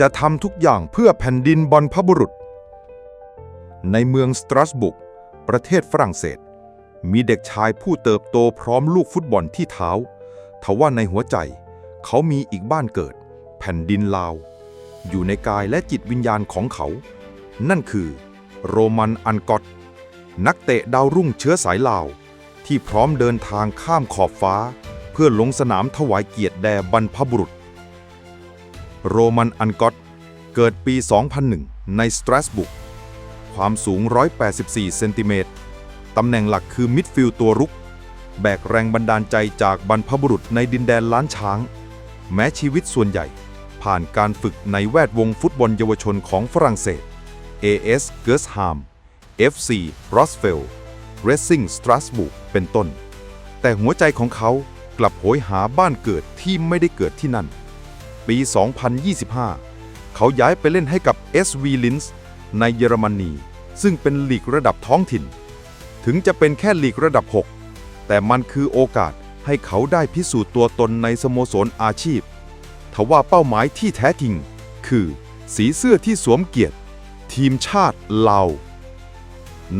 จะทำทุกอย่างเพื่อแผ่นดินบรรพบุรุษ ในเมืองสตรัสบุก ประเทศฝรั่งเศส มีเด็กชายผู้เติบโตพร้อมลูกฟุตบอลที่เท้าทว่าในหัวใจเขามีอีกบ้านเกิด แผ่นดินลาว อยู่ในกายและจิตวิญญาณของเขา นั่นคือโรมันอันกอตนักเตะดาวรุ่งเชื้อสายลาว ที่พร้อมเดินทางข้ามขอบฟ้า เพื่อลงสนามถวายเกียรติแด่บรรพบุรุษ โรมันอันกอตเกิดปี 2001 ในสตรัสบุก ความสูง 184 เซนติเมตร ตำแหน่งหลักคือมิดฟิลด์ตัวรุก แบกแรงบันดาลใจจากบรรพบุรุษในดินแดนล้านช้าง แม้ชีวิตส่วนใหญ่ ผ่านการฝึกในแวดวงฟุตบอลเยาวชนของฝรั่งเศส AS g e r s h a m FC r o s f e l Racing Strasbourg เป็นต้น แต่หัวใจของเขากลับโหยหาบ้านเกิดที่ไม่ได้เกิดที่นั่น ปี 2025 เขาย้ายไปเล่นให้กับ SV Linz ในเยอรมนี ซึ่งเป็นลีกระดับท้องถิ่น ถึงจะเป็นแค่ลีกระดับ 6 แต่มันคือโอกาสให้เขาได้พิสูจน์ตัวตนในสโมสรอาชีพ ทว่าเป้าหมายที่แท้จริง คือ สีเสื้อที่สวมเกียรติ ทีมชาติลาว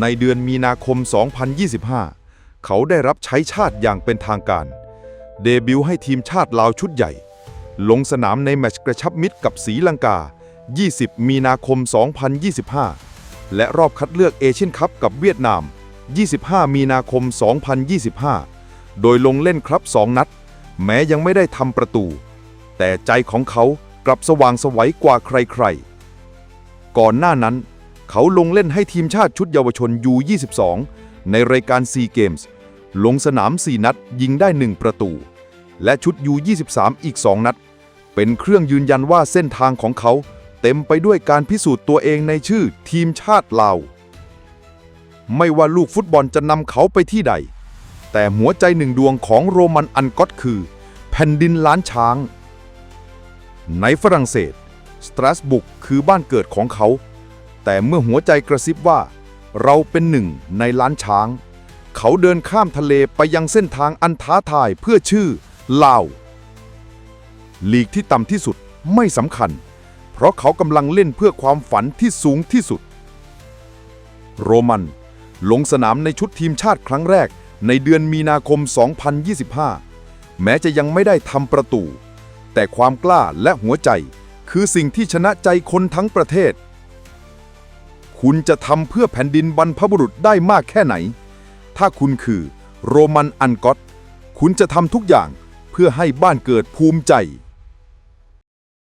ในเดือนมีนาคม 2025 เขาได้รับใช้ชาติอย่างเป็นทางการ เดบิวต์ให้ทีมชาติลาวชุดใหญ่ ลงสนามในแมตช์กระชับมิตรกับศรีลังกา 20 มีนาคม 2025 และรอบคัดเลือกเอเชียนคัพกับเวียดนาม 25 มีนาคม 2025 โดยลงเล่นครับ 2 นัด แม้ยังไม่ได้ทำประตู แต่ใจของเขากลับสว่างสวัยกว่าใครๆ ก่อนหน้านั้น เขาลงเล่นให้ทีมชาติชุดเยาวชน U22 ในรายการซีเกมส์ลงสนาม 4 นัดยิงได้ 1 ประตู และชุด U23 อีก 2 นัด เป็นเครื่องยืนยันว่าเส้นทางของเขา เต็มไปด้วยการพิสูจน์ตัวเองในชื่อทีมชาติลาว ไม่ว่าลูกฟุตบอลจะนำเขาไปที่ใด แต่หัวใจหนึ่งดวงของโรมันอันกอตคือ แผ่นดินล้านช้าง ในฝรั่งเศส สตรสบุกคือบ้านเกิดของเขา แต่เมื่อหัวใจกระซิบว่า เราเป็นหนึ่งในล้านช้างเขาเดินข้ามทะเลไปยังเส้นทางอันท้าทายเพื่อชื่อ ลาวลีกที่ต่ำที่สุดไม่สำคัญ เพราะเขากำลังเล่นเพื่อความฝันที่สูงที่สุด โรมัน ลงสนามในชุดทีมชาติครั้งแรกในเดือนมีนาคม 2025 แม้จะยังไม่ได้ทำประตู แต่ความกล้าและหัวใจคือสิ่งที่ชนะใจคนทั้งประเทศ คุณจะทำเพื่อแผ่นดินบรรพบุรุษได้มากแค่ไหน ถ้าคุณคือโรมันอันกอตคุณจะทำทุกอย่าง เพื่อให้บ้านเกิดภูมิใจ